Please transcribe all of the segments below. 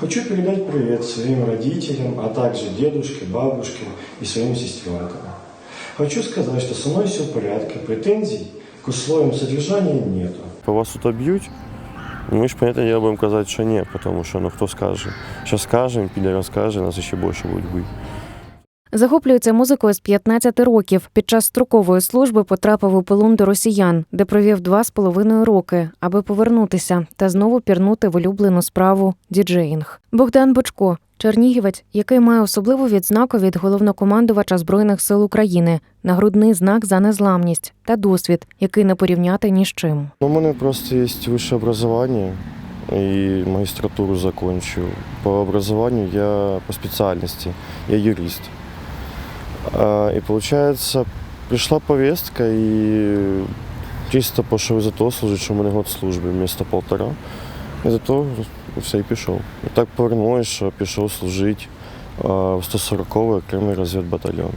Хочу передать привет своим родителям, а также дедушке, бабушке и своим сестренкам. Хочу сказать, что со мной все в порядке, претензий к условиям содержания нету. По вас тут б'ють? Ми ж, понятно, я будем казати, що ні, тому що ну хто скаже. Сейчас скажем, піде розкаже, нас ще більше будуть бити. Захоплюється музикою з 15 років. Під час строкової служби потрапив у полон до росіян, де провів два з половиною роки, аби повернутися та знову пірнути в улюблену справу діджеїнг. Богдан Бочко, чернігівець, який має особливу відзнаку від головнокомандувача збройних сил України, нагрудний знак за незламність та досвід, який не порівняти ні з чим. У мене просто є вищее образование и магистратуру закончил. По образованию я по специальности, я юрист. И получается, пришла повестка и чисто пішов за то служити, що в мене год служби вместо полтора. І зато все і пішов. І так повернулося, що пішов служити в 140-й окремий розвідбатальйон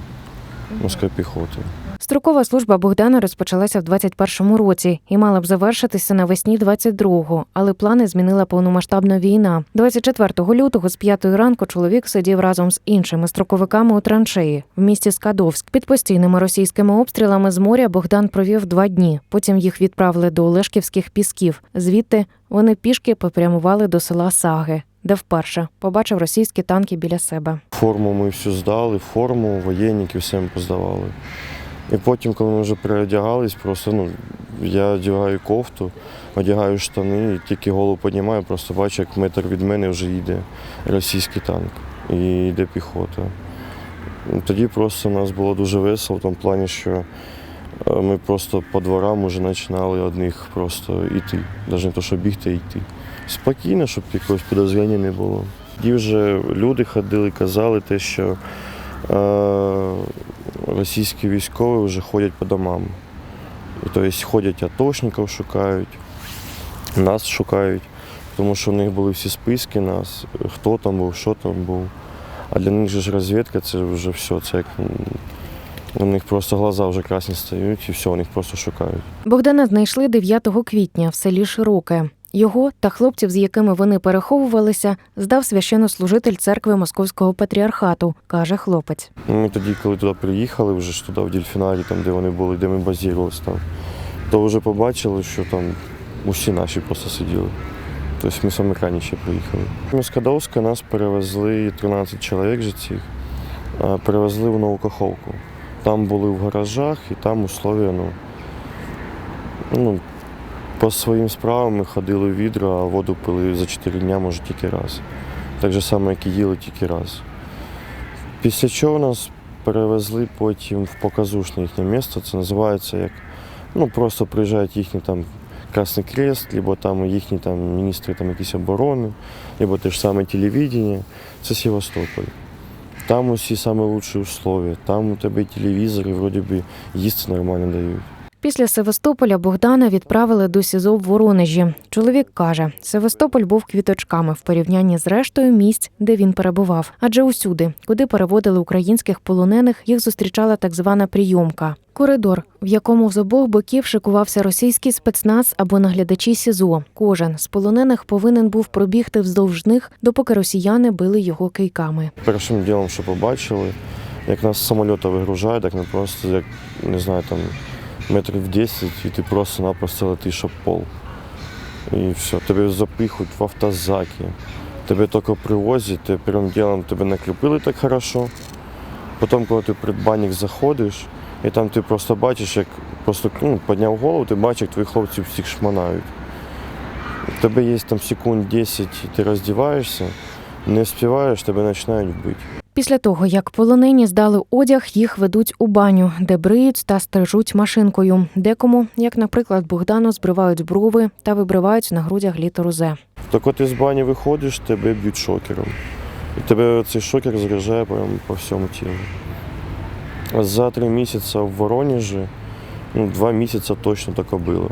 морської піхоти. Строкова служба Богдана розпочалася в 21-му році і мала б завершитися навесні 22-го, але плани змінила повномасштабна війна. 24 лютого з 5 ранку чоловік сидів разом з іншими строковиками у траншеї в місті Скадовськ. Під постійними російськими обстрілами з моря Богдан провів два дні. Потім їх відправили до Олешківських пісків. Звідти вони пішки попрямували до села Саги, де вперше побачив російські танки біля себе. Форму ми всю здали, форму, воєнники все ми поздавали. І потім, коли ми вже переодягались, просто ну, я одягаю кофту, одягаю штани, і тільки голову піднімаю, просто бачу, як метр від мене вже йде російський танк і йде піхота. Тоді просто у нас було дуже весело в тому плані, що е, ми просто по дворам вже починали одних просто йти. Навіть не то, що бігти, а йти. Спокійно, щоб якогось підозріння не було. Тоді вже люди ходили, казали те, що е, російські військові вже ходять по домам. Тобто ходять атошників шукають, нас шукають, тому що в них були всі списки нас, хто там був, що там був. А для них же ж розвідка це вже все. Це як у них просто глаза вже красні стають і все, у них просто шукають. Богдана знайшли 9 квітня в селі Широке. Його та хлопців, з якими вони переховувалися, здав священнослужитель церкви Московського патріархату, каже хлопець. Ми тоді, коли туди приїхали, вже ж туди в Дільфінарі, там, де вони були, де ми базірувалися там, то вже побачили, що там усі наші просто сиділи. Тобто ми саме раніше приїхали. Ми нас перевезли 13 чоловік же цих, перевезли в Нову Каховку. Там були в гаражах і там условия, ну, ну, по своїм справам ми ходили в відра, а воду пили за 4 дня, може, тільки раз. Так же само, як і їли тільки раз. Після чого нас перевезли потім в показушне їхнє місце. Це називається як ну просто приїжджають їхні там Красний Крест, либо там їхні там міністри там якісь оборони, либо те ж саме телевідення. Це Севастополь. Там усі лучші условия, там у тебе і телевізор, і вроді би їсти нормально дають. Після Севастополя Богдана відправили до СІЗО в Воронежі. Чоловік каже, Севастополь був квіточками в порівнянні з рештою місць, де він перебував. Адже усюди, куди переводили українських полонених, їх зустрічала так звана прийомка. Коридор, в якому з обох боків шикувався російський спецназ або наглядачі СІЗО. Кожен з полонених повинен був пробігти вздовж них, допоки росіяни били його кийками. Першим ділом, що побачили, як нас з самоліта вигружають, так ми просто, як не знаю, там метрів 10, і ти просто-напросто летиш об пол. І все, тебе запихують в автозаки. Тебе тільки привозять, ти першим ділом тебе накріпили так хорошо. Потім, коли ти в предбанник заходиш, і там ти просто бачиш, як просто ну, підняв голову, ти бачиш, як твої хлопці всіх шманають. У тебе є там секунд 10, і ти роздіваєшся, не співаєш, тебе починають бити. Після того, як полонені здали одяг, їх ведуть у баню, де бриють та стрижуть машинкою. Декому, як, наприклад, Богдану, збривають брови та вибривають на грудях літеру З. Так от із бані виходиш, тебе б'ють шокером. І тебе цей шокер заряджає прямо по всьому тілу. За три місяці в Воронежі, ну, два місяці точно таке було.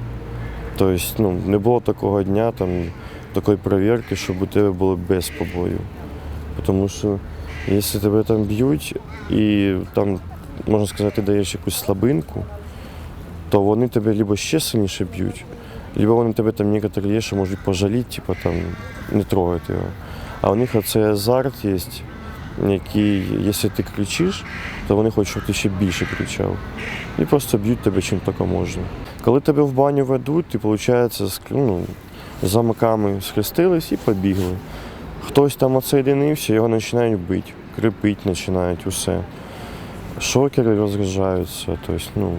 Тобто ну, не було такого дня, там, такої перевірки, щоб у тебе було без побою. Тому що якщо тебе там б'ють і там, можна сказати, ти даєш якусь слабинку, то вони тебе либо ще сильніше б'ють, либо вони тебе там некоторі є, що можуть пожаліти, типу там не трогати його. А у них оцей азарт є, який, якщо ти кричиш, то вони хочуть, щоб ти ще більше кричав. І просто б'ють тебе чим тільки можна. Коли тебе в баню ведуть, ти, виходить, ну, з замоками схрестились і побігли. Хтось там оцеєдинився, його починають бити, крепить починають усе. Шокери розряджаються. Тобто, ну,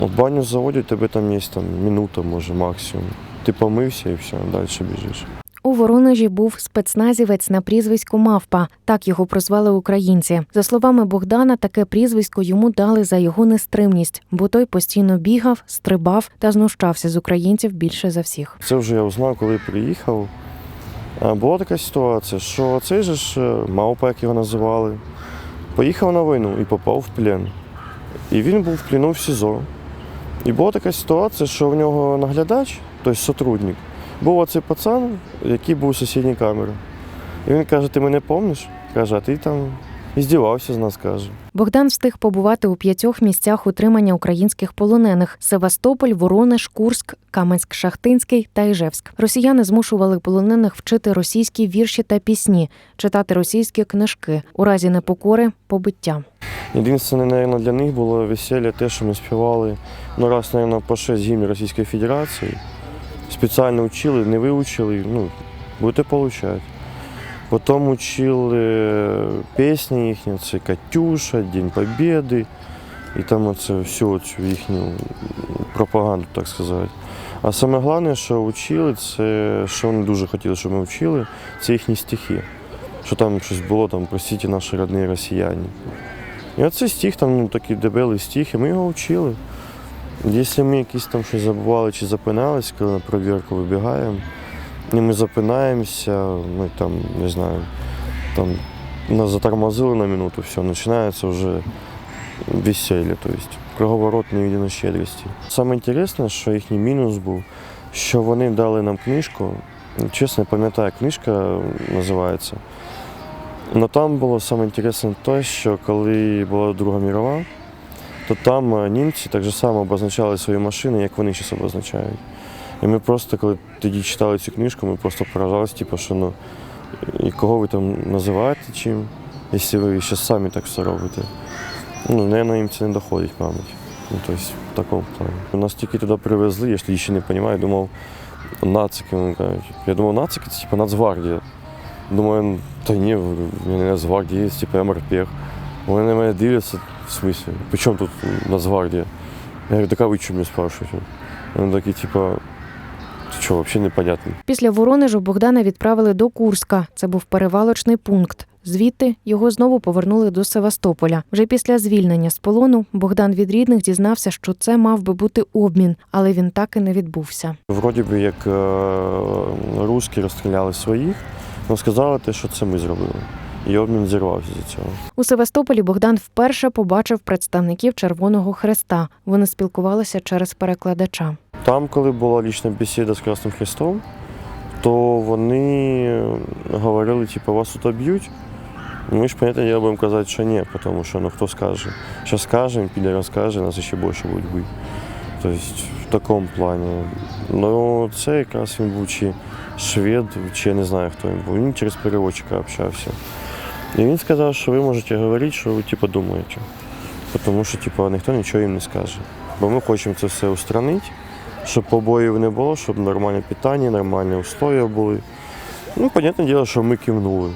в баню заводять, тебе там є там, минута, може, максимум. Ти помився і все, далі біжиш. У Воронежі був спецназівець на прізвисько Мавпа. Так його прозвали українці. За словами Богдана, таке прізвисько йому дали за його нестримність, бо той постійно бігав, стрибав та знущався з українців більше за всіх. Це вже я узнав, коли приїхав. Е, Була така ситуація, що цей же ж е, мавпа, як його називали, поїхав на війну і попав в плен. І він був в плену в СІЗО. І була така ситуація, що в нього наглядач, тобто сотрудник, був оцей пацан, який був у сусідній камері. І він каже: ти мене помниш? Каже, а ти там і здівався з нас, каже. Богдан встиг побувати у п'ятьох місцях утримання українських полонених: Севастополь, Воронеж, Курськ, Каменськ-Шахтинський та Іжевськ. Росіяни змушували полонених вчити російські вірші та пісні, читати російські книжки, у разі непокори побиття. Єдине, наверное, для них було весілля те, що ми співали ну, раз, наверное, по шесть гімн Російської Федерації. Спеціально вчили, не вивчили, ну, будете получати. Потім вчили пісні їхні, це Катюша, День Побєди. І там оце всю цю їхню пропаганду, так сказати. А саме головне, що вчили, це що вони дуже хотіли, щоб ми вчили, це їхні стихи. Що там щось було, там, простіть наші родні росіяни. І оцей стих, там ну, такий дебелий стих, і ми його вчили. Якщо ми якісь там щось забували чи запиналися, коли на провірку вибігаємо, і ми запинаємося, ми там, не знаю, там нас затормозили на минуту, все, починається вже весілля, тобто круговорот невідомої щедрості. Саме інтересне, що їхній мінус був, що вони дали нам книжку, чесно, не пам'ятаю, книжка називається. Но там було саме інтересне те, що коли була Друга мірова, то там німці так же само обозначали свої машини, як вони зараз обозначають. І ми просто, коли тоді читали цю книжку, ми просто поражалися, типу, що ну, і кого ви там називаєте чим, якщо ви зараз самі так все робите. Ну, наверное, їм це не доходить, мабуть. Ну, тобто, в такому плані. Нас тільки туди привезли, я ж ще не розумію, думав, нацики, вони кажуть. Я думав, нацики це типу Нацгвардія. Думаю, та ні, в мене Нацгвардія є, типу МРП. Вони на мене дивляться, в смысле, при чому тут Нацгвардія? Я говорю, так а ви чому мене спрашуєте? Вони такі, типу, ти що, взагалі непонятно. Після Воронежу Богдана відправили до Курська. Це був перевалочний пункт. Звідти його знову повернули до Севастополя. Вже після звільнення з полону Богдан від рідних дізнався, що це мав би бути обмін, але він так і не відбувся. Вроді би, як е, русські розстріляли своїх, але сказали те, що це ми зробили. І обмін зірвався за цього. У Севастополі Богдан вперше побачив представників Червоного Хреста. Вони спілкувалися через перекладача. Там, коли була лічна бесіда з Красним Христом, то вони говорили, типу, вас тут об'ють. Ми ж, понятне діло, будемо казати, що ні, тому що ну хто скаже. Що скажемо, піде розкаже, нас ще більше будуть бити. Тобто в такому плані. Ну, це якраз він був чи швед, чи я не знаю, хто він був. Він через переводчика общався. І він сказав, що ви можете говорити, що ви типу, думаєте. Тому що типу, ніхто нічого їм не скаже. Бо ми хочемо це все устранити, щоб побоїв не було, щоб нормальне питання, нормальні условия були. Ну, понятне діло, що ми кивнули.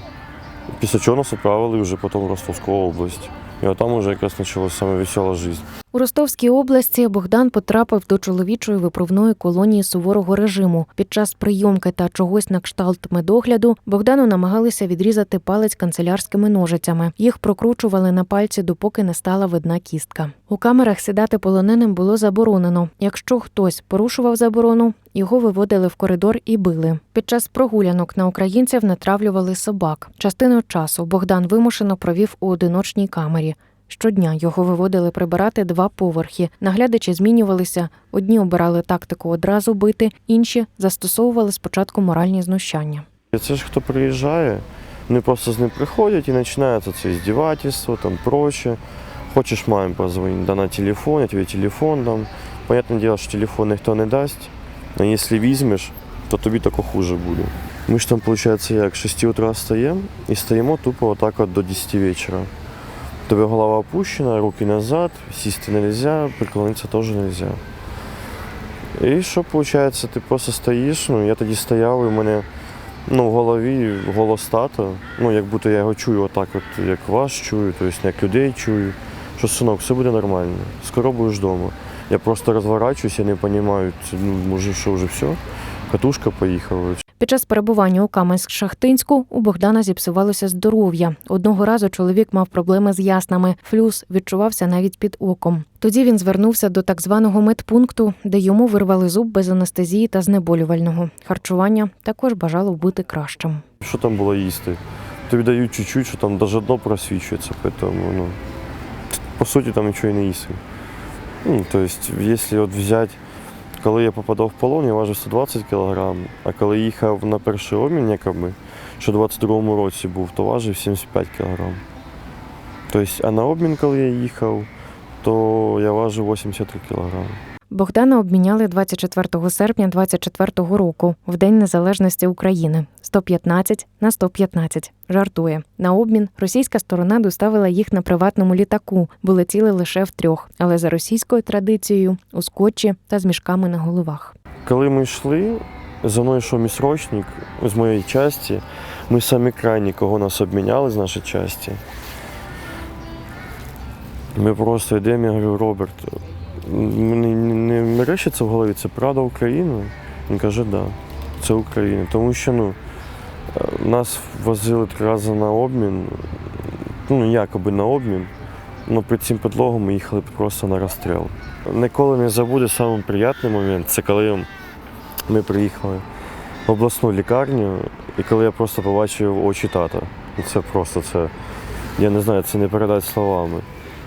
Після чого нас відправили вже потім в Ростовську область. І там вже якраз почалася саме весела життя. У Ростовській області Богдан потрапив до чоловічої виправної колонії суворого режиму. Під час прийомки та чогось на кшталт медогляду Богдану намагалися відрізати палець канцелярськими ножицями. Їх прокручували на пальці, допоки не стала видна кістка. У камерах сідати полоненим було заборонено. Якщо хтось порушував заборону, його виводили в коридор і били. Під час прогулянок на українців натравлювали собак. Частину часу Богдан вимушено провів у одиночній камері. Щодня його виводили прибирати два поверхи. Наглядачі змінювалися. Одні обирали тактику одразу бити, інші застосовували спочатку моральні знущання. Це ж хто приїжджає, вони просто з ним приходять і починається це здівательство, там проче. Хочеш мамі позвонити, да на телефон, я тобі телефон дам. Понятне діло, що телефон ніхто не дасть. А якщо візьмеш, то тобі тако хуже буде. Ми ж там, виходить, як 6 утра стаємо і стоїмо тупо отак от до 10 вечора. Тебе голова опущена, руки назад, сісти не можна, приклонитися теж не можна. І що виходить, ти просто стоїш, ну я тоді стояв, і в мене ну, в голові голос тата, ну як будто я його чую отак, от, як вас чую, тобто як людей чую, що синок, все буде нормально, скоро будеш вдома. Я просто розворачуюсь, я не розумію, ну, може, що вже все, катушка поїхала. Під час перебування у Каменськ-Шахтинську у Богдана зіпсувалося здоров'я. Одного разу чоловік мав проблеми з яснами. Флюс відчувався навіть під оком. Тоді він звернувся до так званого медпункту, де йому вирвали зуб без анестезії та знеболювального. Харчування також бажало бути кращим. Що там було їсти? Тобі дають чуть-чуть, що там навіть дно просвічується, тому, ну, по суті, там нічого і не їсти. Тобто, якщо от взяти, коли я попадав в полон, я важив 120 кг, а коли їхав на перший обмін, якби, що в 22-му році був, то важив 75 кг. Тобто, а на обмін, коли я їхав, то я важив 83 кг. Богдана обміняли 24 серпня 24 року, в День Незалежності України. 115 на 115. Жартує. На обмін російська сторона доставила їх на приватному літаку, бо летіли лише втрьох, але за російською традицією у скотчі та з мішками на головах. Коли ми йшли, за мною йшов місрочник з моєї часті. Ми самі крайні, кого нас обміняли з нашої часті. Ми просто йдемо, я говорю, Роберт, мені не, мерещиться в голові, це правда України? Він каже, так, да, це Україна. Тому що ну, е, нас возили три рази на обмін, ну, якоби на обмін. Ну, під цим підлогом ми їхали просто на розстріл. Ніколи не забуду самий приємний момент. Це коли ми приїхали в обласну лікарню, і коли я просто побачив очі тата. Це просто це. Я не знаю, це не передати словами.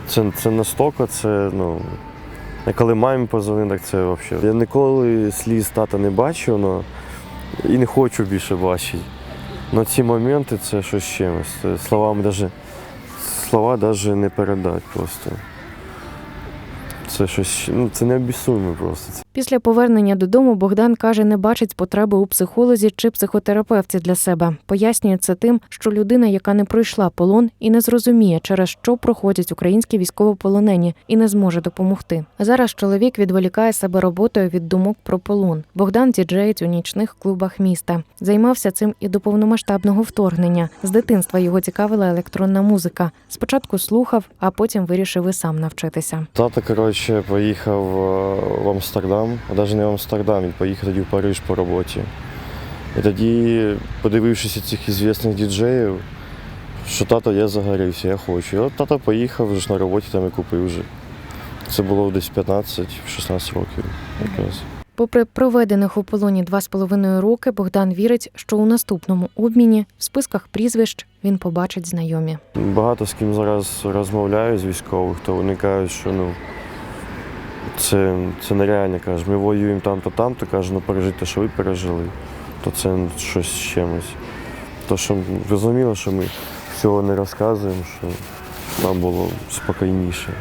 Це, це настільки, це, ну. Коли мамі позвонив, так це взагалі. Я ніколи сліз тата не бачив, но, і не хочу більше бачити. Но ці моменти це щось чимось. Словами даже, слова навіть не передати просто. Це щось, ну, це необісуємо просто. Після повернення додому Богдан каже, не бачить потреби у психолозі чи психотерапевті для себе. Пояснює це тим, що людина, яка не пройшла полон і не зрозуміє, через що проходять українські військовополонені, і не зможе допомогти. Зараз чоловік відволікає себе роботою від думок про полон. Богдан діджеїть у нічних клубах міста. Займався цим і до повномасштабного вторгнення. З дитинства його цікавила електронна музика. Спочатку слухав, а потім вирішив і сам навчитися. Тато, коротше, поїхав е, в Амстердам, а навіть не в Амстердам, він поїхав тоді в Париж по роботі. І тоді, подивившись цих ізвісних діджеїв, що тато я загорівся, я хочу. І от тато поїхав вже на роботі там і купив вже. Це було десь 15-16 років якраз. Попри проведених у полоні два з половиною роки, Богдан вірить, що у наступному обміні в списках прізвищ він побачить знайомі. Багато з ким зараз розмовляю з військових, то вони кажуть, що ну, це, це нереально. каже. ми воюємо там-то, там-то, каже, ну пережити що ви пережили, то це щось чимось. То, що розуміло, що ми всього не розказуємо, що нам було спокійніше.